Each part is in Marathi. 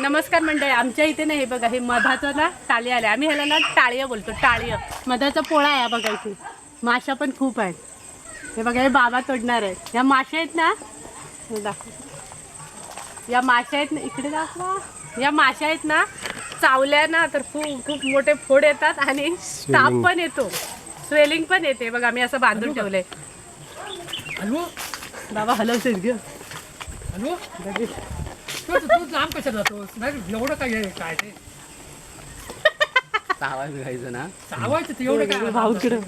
नमस्कार मंडळी आमच्या इथे ना हे बघा हे मधाचं ना टाळी आले आम्ही ह्याला ना टाळीय बोलतो टाळीय. मधाचा पोळा आहे हा बघा इथे. माशा पण खूप आहेत. हे बघा हे बाबा तोडणार आहेत. या माशा आहेत ना दाखव. या माशा आहेत ना इकडे दाखवा. या माशा आहेत ना चावल्या ना तर खूप खूप मोठे फोड येतात आणि ताप पण येतो. स्वेलिंग पण येते. बघा मी असं बांधून ठेवलंय. हॅलो? बाबा हलवतेच ग. हॅलो तू तू लांब कशा जातोस? नाही एवढं काय आहे काय ते? सहा घ्यायचं ना. चावायचं ते एवढं काय? भाऊकडे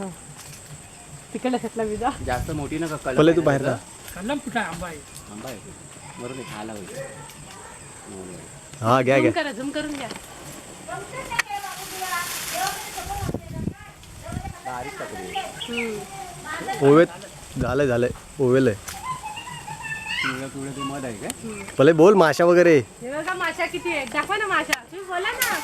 तिकडे घेतला विजा जास्त मोठी नका कलम पहिले तू आहे बाहेर ना. कलम कुठं आंबा आहे. आंबा आहे. बरोबर आहे, खायला होईल हा घ्या झूम घ्या. करा झूम करून घ्या. बारीक. ओवेत झालंय झालंय. ओवेल आहे पिवळं पिवळं ते मध आहे काय? पहिले बोल माशा वगैरे. हे बघा माशा किती आहेत. दाखवा ना माशा. तुम्ही बोला ना.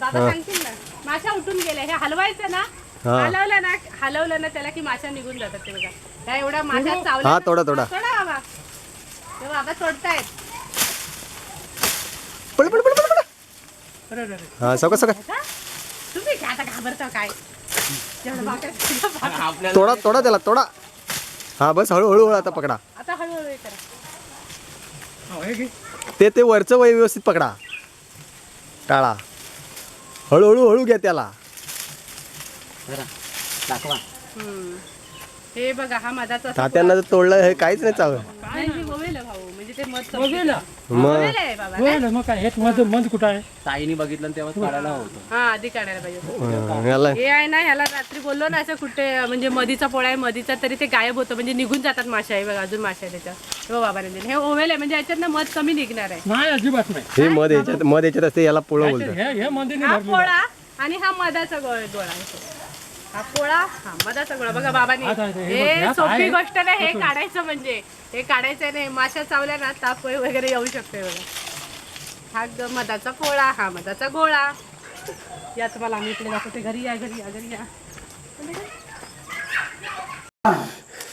बाबा. सांगतील ना. माशा उठून गेल्या हे हलवायचं ना हा. हलवलं ना हलवलं ना त्याला की माशा निघून जातात ते बघा. त्या एवढ्या माशा चावल्या हा, ना- तोडा, तोडा. तोडा बाबा. ते बाबा तोडतायत. पळ पळ पळ पळ. हा? तुम्ही काय आता घाबरता काय? एवढं आपल्याला तोडा तोडा त्याला तोडा. हा बस हळूहळू हळू आता पकडा. आता हळूहळू हे करा. हो, हे घे. ते ते वरचं वय व्यवस्थित पकडा. टाळा. हळूहळू हळू घ्या त्याला. जरा दाखवा. हम्म. हे बघा हा मधाचा असा तात्यांना जर तोडलं हे काहीच नाही हे भाऊ. म्हणजे ते मध. मग ओवेल आहे बाबा हो ना, मग काय? हेच मध मध कुठं आहे? ताईने बघितलं आणि तेव्हाच काढायला होतं. हा आधी काढायला पाहिजे हा, याला हे आहे ना ह्याला रात्री बोललो ना असं कुठे म्हणजे मधीचा पोळा आहे मधीचा तरी ते गायब होतं म्हणजे निघून जातात माशा आहे बघा अजून माशा आहे त्याच्यात हे बघ बाबाने दिले. हे ओवेल आहे म्हणजे याच्यात ना मध कमी निघणार आहे. नाही अजिबात नाही. हे मध याच्यात मध याच्यात असते याला पोळं बोलतात. हे हे मंदिर हा पोळा आणि हा मधाचा गोळ गोळा आहे. हा पोळा? हा मधाचा गोळा. बघा बाबाने. आता हे बघ, हे सोपी आहे. गोष्ट नाही हे काढायचं म्हणजे. हे काढायचं नाही. माशा चावल्या ना ताप वगैरे येऊ शकते बघा. हा ग- मधाचा पोळा. हा मधाचा गोळा. या तुम्हाला आम्ही इकडे दाखवते. घरी या घरी या घरी या.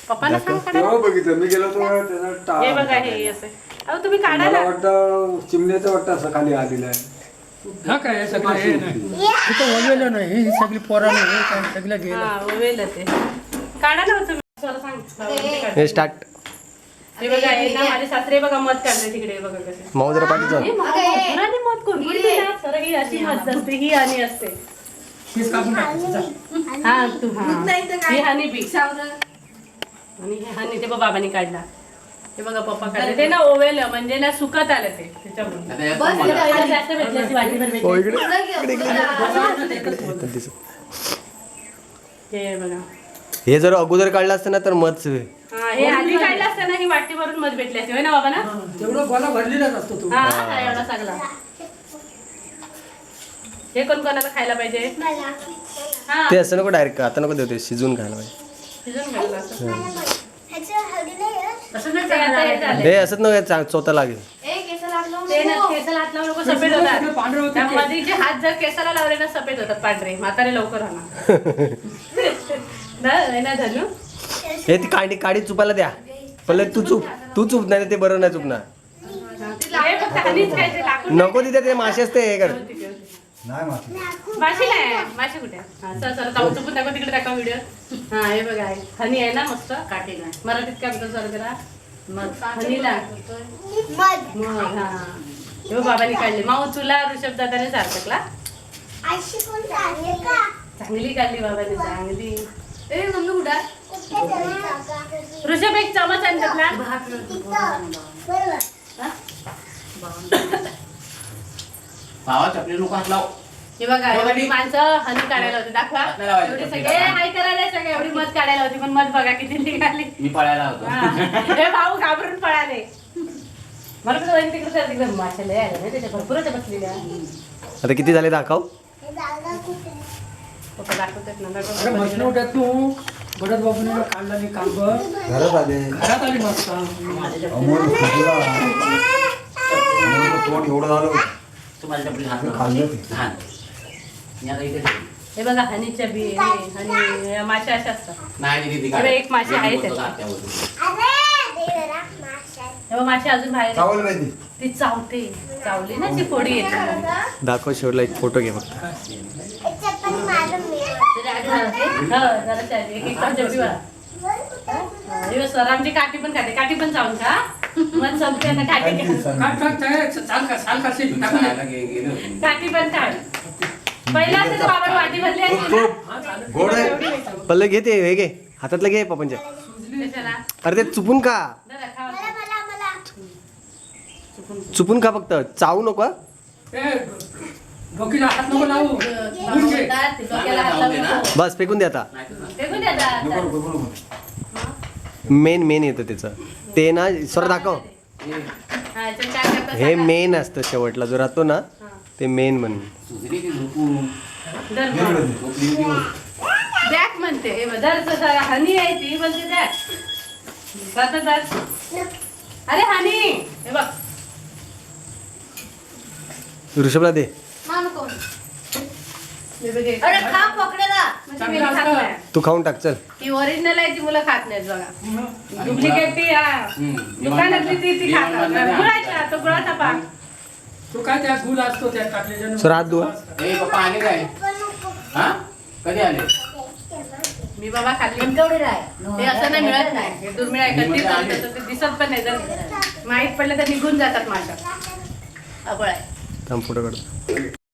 पप्पांना सांग काढायला. तेव्हा बघितलं. मी गेलो तर त्याचा टाळ हे बघा हे असं. अहो तुम्ही काढा मला ना. वाटतं चिमण्याचं वाटतं असं खाली आलेलं आहे. हा काय हे सगळं हे नाही. इथं वळलेलं नाही ही सगळी पोरा नाही हे काय सगळं गेलं हा ओवेल ते. काढा ना तुम्ही सांग. हे स्टार्ट हे बघा हे ना माझे सासरे बघा मध काढले तिकडे बघा कसे. माऊ जरा पाठीचा हे? सर ही अशी मध असते ही. आणि असते. कापून जा. हा तू हा. ही हनी बी आणि हे हनी ते बघ बाबांनी काढला. हे बघा पप्पा काढले ते ना ओवेल म्हणजे ना सुकत आलं ते त्याच्यामुळे. आता यात पण मध आहे. मला जास्त भेटली अशी वाटीभर भेटली. हो इकडे. इकडे, इकडे, इकडे. दिसत. हे बघा. हे जर अगोदर काढलं असतं ना तर मध हा हे आधी काढलं असतं ना ही वाटी भरून मध भेटली असते. होय ना बाबा ना तेवढं गोला भरलेलाच असतो तो. हा हा, एवढा सगळा हे कोण कोणाला खायला पाहिजे? हा. ते असं नको डायरेक्ट आता नको देऊ ते शिजून खायला पाहिजे. शिजून घातलं असं. आता हे झालंय. असंच नको चांग चोथा लागेल. ते ना केसाला हात लावू नको सफेद होतात. पांढरे होते त्या मधीचे हात जर केसाला लावले ना सफेद होतात पांढरे. म्हातारे लवकर होणार. ना है ना धनू हे ती काडी काडी चुपायला द्या. पहिले तू चुप. तू चुप नाही ते बरं नाही चुपणार. हे फक्त हनीच खायचे लाकूड नको तिथे ते मासे असते हे कर. नाही माती माशी नाही माशी कुठे? आहे? हा सर सर जाऊ चुकून दाखव तिकडे दाखव व्हिडिओ. हा हे बघा आहे हनी आहे ना मस्त. काटे मराठीत काय म्हणतो सर त्याला? मग हनीला मग हा. हे बघ बाबांनी काढले. माऊ तुला ऋषभ दादाने सार्थकला चांगली काढली बाबांनी चांगली. ऋषभ एक चमच आणि त्यातला. भावा चपली हात लाव. हे बघा एवढी माणसं हनी काढायला होती. दाखवा. एवढी सगळे हाय करायला सगळे एवढी मध काढायला होती पण मध बघा किती निघाली. मी पळायला होतो. हा. भाऊ घाबरून पळाले. मला कसं तिकडे तिकडे? नाही त्याच्या होत्या बसलेल्या. आता किती झाले दाखव? तू. बडत बाबूने काढला मी काम घरात आले. घरात आली मस्त. अमोल फुटला अमोलचं तोंड एवढं झालं. खाल्लं हे बघा हनीच्या बी हे, हनी माशा अशा असतात. नाही. एक माशी मी आहे. तेव्हा माशी अजून बाहेर ती. चावते. चावली ना ती फोडी येते. दाखव शेवटला एक फोटो घे फक्त. हो. हा, दिवस आमची काठी पण खाते काठी पण चावून का? मन संपते काठी. काठी पण काढ. गोड आहे. पल्ले घे ते हे घे. हातातलं घे पप्पांच्या? अरे ते चुपून का. चुपून का फक्त. चावू नको. बस फेकून दे आता. द्या मेन मेन येतं त्याचं. ते ना स्वर दाखव. हे. मेन असतं शेवटला. जो राहतो ना. ते मेन म्हणून सुजली की झोपून धर हे मग. बघ. झोपली की दिवस. बॅग म्हणते हे तसं हनी आहे ती जातं धर. अरे हनी हे बघ ऋषभला दे बघ. अरे खा पकडेला म्हणजे खात नाही. तू खाऊन टाक चल ती ओरिजिनल आहे ती मुलं खात नाहीत बघा डुप्लिकेट ती हा. दुकानातली ती ती आहे. गुळाचा तो गुळाचा पाक तो काय त्या गुल असतो त्यात टाकलेला सर, हात धुवा. ए पप्पा आले काय? हा? कधी आले? मी बाबा खाल्ली ते असं नाही मिळत नाही. हे दुर्मिळ आहे कधी चालतं ते दिसत पण नाही. जर माहीत पडलं तर निघून जातात माझ्या. अबळ आहे. थांब फोटो काढतो.